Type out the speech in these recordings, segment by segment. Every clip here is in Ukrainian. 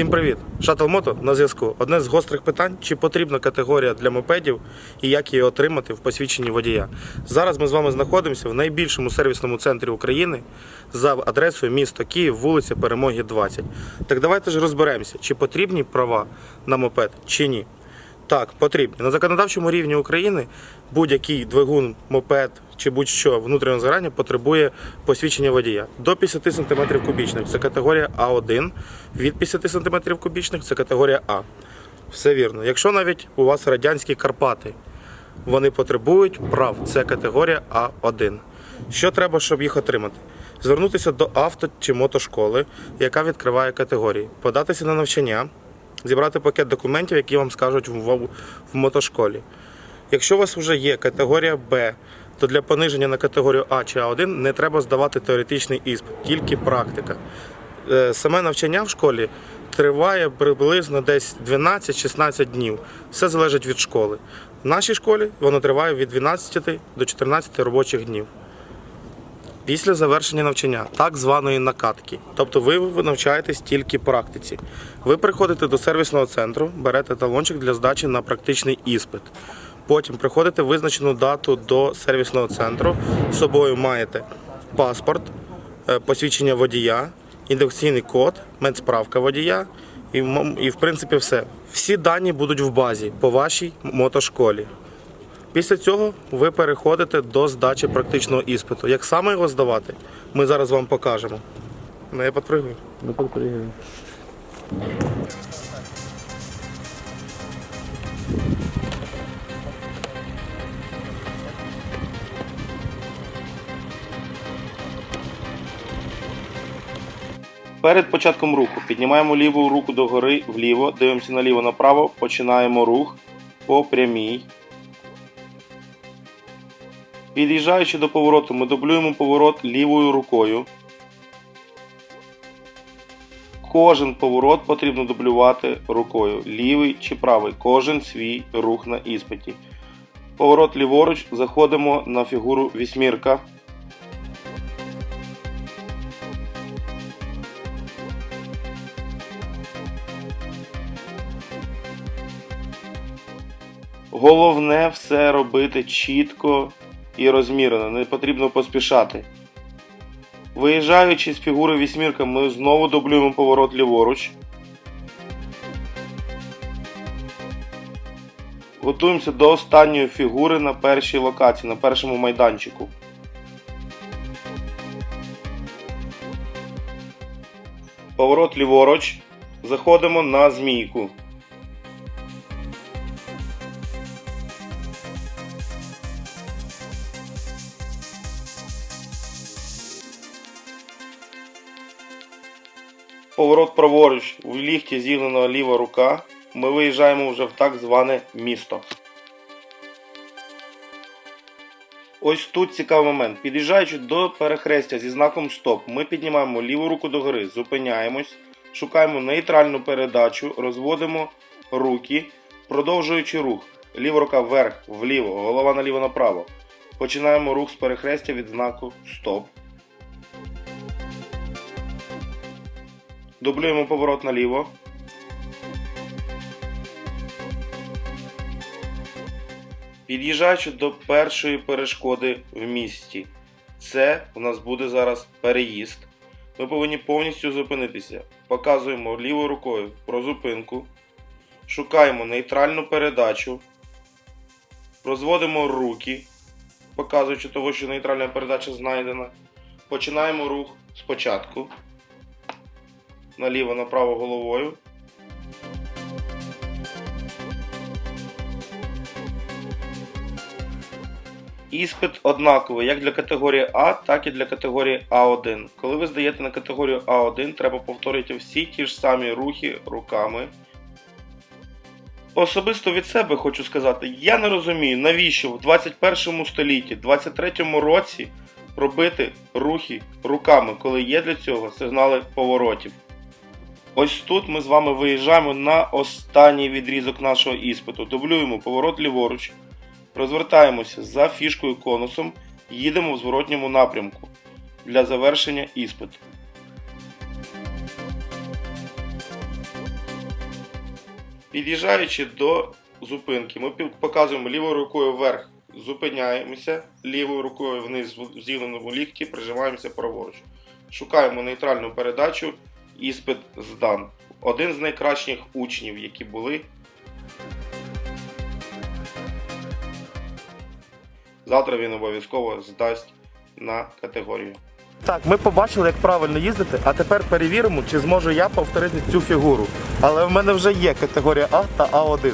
Всім привіт! Шатл Мото на зв'язку. Одне з гострих питань: чи потрібна категорія для мопедів і як її отримати в посвідченні водія. Зараз ми з вами знаходимося в найбільшому сервісному центрі України за адресою місто Київ, вулиця Перемоги 20. Так давайте ж розберемося, чи потрібні права на мопед, чи ні. Так, потрібні. На законодавчому рівні України будь-який двигун, мопед чи будь-що внутрішнього згорання потребує посвідчення водія. До 50 см кубічних це категорія А1, від 50 см кубічних це категорія А. Все вірно. Якщо навіть у вас радянські Карпати, вони потребують прав. Це категорія А1. Що треба, щоб їх отримати? Звернутися до авто чи мотошколи, яка відкриває категорії, податися на навчання, зібрати пакет документів, які вам скажуть в, мотошколі. Якщо у вас вже є категорія Б, то для пониження на категорію А чи А1 не треба здавати теоретичний іспит, тільки практика. Е, Саме навчання в школі триває приблизно десь 12-16 днів. Все залежить від школи. В нашій школі воно триває від 12 до 14 робочих днів. Після завершення навчання, так званої накатки. Тобто ви навчаєтесь тільки практиці. Ви приходите до сервісного центру, берете талончик для здачі на практичний іспит. Потім приходите визначену дату до сервісного центру. З собою маєте паспорт, е, посвідчення водія, індексаційний код, медсправка водія і, і в принципі все. Всі дані будуть в базі по вашій мотошколі. Після цього ви переходите до здачі практичного іспиту. Як саме його здавати, ми зараз вам покажемо. Ну, я підпригую. Ну Перед початком руху піднімаємо ліву руку догори вліво, дивимося наліво направо, починаємо рух по прямій. Під'їжджаючи до повороту, ми дублюємо поворот лівою рукою. Кожен поворот потрібно дублювати рукою, лівий чи правий, кожен свій рух на іспиті. Поворот ліворуч, заходимо на фігуру вісьмірка. Головне все робити чітко і розмірено, не потрібно поспішати. Виїжджаючи з фігури вісьмірка, ми знову дублюємо поворот ліворуч. Готуємося до останньої фігури на першій локації, на першому майданчику. Поворот ліворуч. Заходимо на змійку. Поворот праворуч, в ліфті зігнена ліва рука. Ми виїжджаємо вже в так зване місто. Ось тут цікавий момент. Під'їжджаючи до перехрестя зі знаком Стоп, ми піднімаємо ліву руку догори, зупиняємось, шукаємо нейтральну передачу, розводимо руки, продовжуючи рух. Ліва рука вверх, вліво, голова наліво направо. Починаємо рух з перехрестя від знаку Стоп. Дублюємо поворот наліво. Під'їжджаючи до першої перешкоди в місті, це у нас буде зараз переїзд. Ми повинні повністю зупинитися. Показуємо лівою рукою про зупинку. Шукаємо нейтральну передачу. Розводимо руки, показуючи того, що нейтральна передача знайдена. Починаємо рух спочатку наліво направо головою. Іспит однаковий як для категорії А, так і для категорії А1. Коли ви здаєте на категорію А1, треба повторити всі ті ж самі рухи руками. Особисто від себе хочу сказати, я не розумію, навіщо в 21 столітті, 23 році робити рухи руками, коли є для цього сигнали поворотів. Ось тут ми з вами виїжджаємо на останній відрізок нашого іспиту. Дублюємо поворот ліворуч, розвертаємося за фішкою конусом, їдемо в зворотньому напрямку для завершення іспиту. Під'їжджаючи до зупинки, ми показуємо лівою рукою вверх, зупиняємося, лівою рукою вниз в зігненому лікті, прижимаємося праворуч. Шукаємо нейтральну передачу, іспит здан. Один з найкращих учнів, які були. Завтра він обов'язково здасть на категорію. Так, ми побачили, як правильно їздити, а тепер перевіримо, чи зможу я повторити цю фігуру. Але в мене вже є категорія А та А1.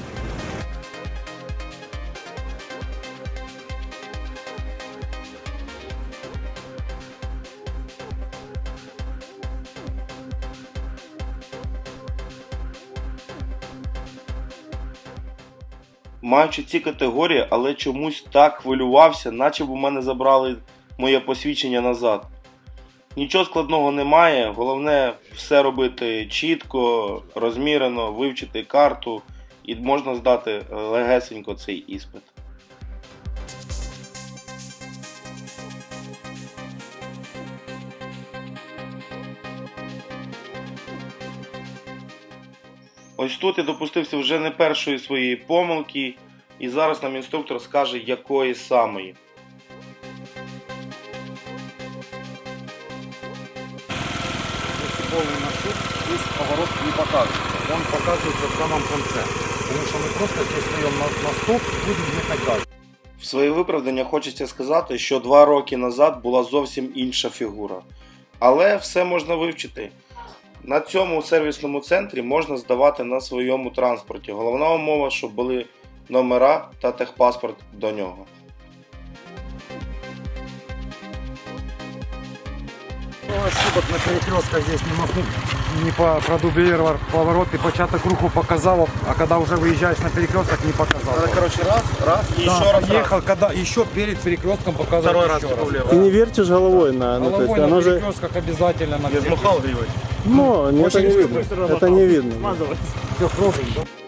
Маючи ці категорії, але чомусь так хвилювався, наче б у мене забрали моє посвідчення назад. Нічого складного немає, головне все робити чітко, розмірено, вивчити карту і можна здати легесенько цей іспит. Ось тут я допустився вже не першої своєї помилки, і зараз нам інструктор скаже, якої самої. Если полный маршрут, здесь поворот не показывается. Он показывается в самом конце. Потому что мы просто здесь встаем на, на стоп и будем ехать дальше. В своє виправдання хочеться сказати, що два роки назад була зовсім інша фігура. Але все можна вивчити. На цьому сервісному центрі можна здавати на своєму транспорті. Головна умова, щоб були номера та техпаспорт до нього. Ну, ошибок на перекрестках здесь не могу. Не по, продублировал поворот и початок руху показал, а когда уже выезжаешь на перекресток, не показал. короче, раз, раз і Да, ехал, когда еще перед перекрестком показывал Второй еще раз влево. Ты не вертишь головой на, ну, то есть Головой на оно же, перекрестках обязательно на Гривой. ну, это не видно, это не видно. Все, пробуем.